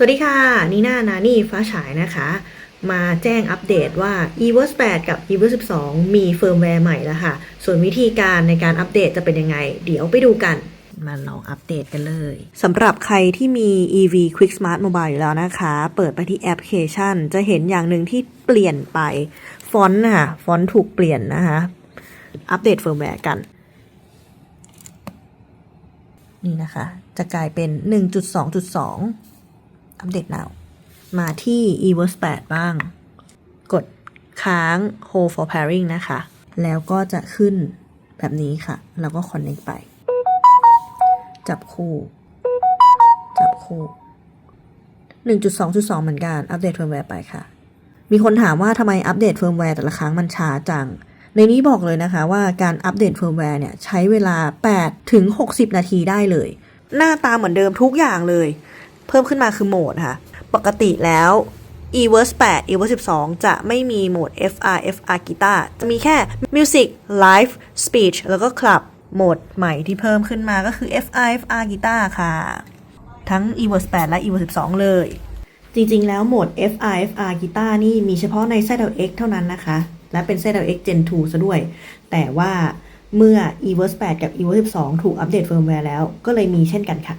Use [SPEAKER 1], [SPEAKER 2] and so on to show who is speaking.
[SPEAKER 1] สวัสดีค่ะ นีน่านานี่ฟ้าฉายนะคะ มาแจ้งอัปเดตว่า eVerse 8กับ eVerse 12 มีเฟิร์มแวร์ใหม่แล้วค่ะ ส่วนวิธีการในการอัปเดตจะเป็นยังไง เดี๋ยวไปดูกันมาลองอัปเดตกันเลยสำหรับใครที่มี EV Quick Smart Mobile อยู่แล้วนะคะ เปิดไปที่แอปพลิเคชัน จะเห็นอย่างหนึ่งที่เปลี่ยนไปฟอนต์นะคะฟอนต์ถูกเปลี่ยนนะคะ อัปเดตเฟิร์มแวร์กัน นี่นะคะ จะกลายเป็น 1.2.2 อัปเดต now มาที่ eVerse 8 บ้าง กดค้าง hold for pairing นะคะ แล้วก็จะขึ้นแบบนี้ค่ะ แล้วก็ connect ไป จับคู่ จับคู่ 1.2.2 เหมือนกัน อัปเดตเฟิร์มแวร์ไปค่ะ มีคนถามว่าทำไมอัปเดตเฟิร์มแวร์แต่ละครั้งมันช้าจังในนี้บอกเลยนะคะว่าการอัปเดตเฟิร์มแวร์เนี่ย ใช้เวลา 8 ถึง 60 นาทีได้เลย หน้าตาเหมือนเดิมทุกอย่างเลย เพิ่มขึ้นมาคือโหมดค่ะ ปกติแล้ว eVerse 8 eVerse 12 จะไม่มีโหมด FR FR Guitar จะมีแค่ Music Live Speech แล้วก็ Club โหมดใหม่ที่เพิ่มขึ้นมาก็คือ FR FR Guitar ค่ะ ทั้ง eVerse 8 และ eVerse 12 เลย จริงๆ แล้วโหมด FR FR Guitar นี่มีเฉพาะใน ZLX เท่านั้นนะคะ และเป็น ZLX Gen 2 ซะด้วย แต่ว่าเมื่อ eVerse 8 กับ eVerse 12 ถูกอัปเดตเฟิร์มแวร์แล้วก็เลยมีเช่นกันค่ะ